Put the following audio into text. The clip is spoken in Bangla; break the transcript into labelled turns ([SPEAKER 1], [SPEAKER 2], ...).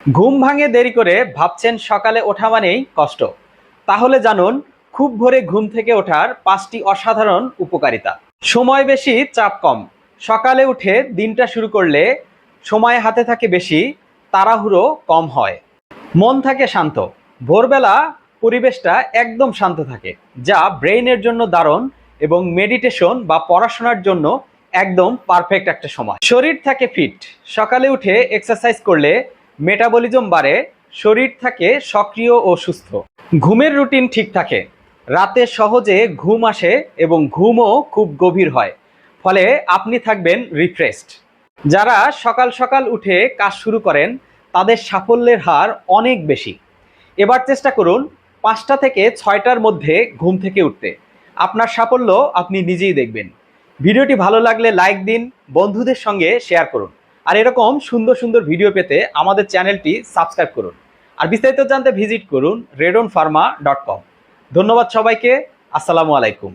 [SPEAKER 1] ঘুম ভাঙে দেরি করে ভাবছেন সকালে ওঠা মানেই কষ্ট। তাহলে জানুন, খুব ভোরে ঘুম থেকে ওঠার পাঁচটি অসাধারণ উপকারিতা। সময় বেশি, চাপ কম। সকালে উঠে দিনটা শুরু করলে সময় হাতে থাকে বেশি, তাড়াহুড়ো কম হয়। মন থাকে শান্ত। ভোরবেলা পরিবেশটা একদম শান্ত থাকে, যা ব্রেইনের জন্য দারুণ এবং মেডিটেশন বা পড়াশোনার জন্য একদম পারফেক্ট একটা সময়। শরীর থাকে ফিট। সকালে উঠে এক্সারসাইজ করলে মেটাবলিজম বাড়ে, শরীর থাকে সক্রিয় ও সুস্থ। ঘুমের রুটিন ঠিক থাকে। রাতে সহজে ঘুম আসে এবং ঘুমও খুব গভীর হয়। ফলে আপনি থাকবেন রিফ্রেশড যারা সকাল সকাল উঠে কাজ শুরু করেন, তাদের সাফল্যের হার অনেক বেশি। এবার চেষ্টা করুন পাঁচটা থেকে ছয়টার মধ্যে ঘুম থেকে উঠতে। আপনার সাফল্য আপনি নিজেই দেখবেন। ভিডিওটি ভালো লাগলে লাইক দিন, বন্ধুদের সঙ্গে শেয়ার করুন। আর এরকম সুন্দর সুন্দর ভিডিও পেতে আমাদের চ্যানেলটি সাবস্ক্রাইব করুন। আর বিস্তারিত জানতে ভিজিট করুন রেডন ফার্মা ডট কম ধন্যবাদ সবাইকে, আসসালামু আলাইকুম।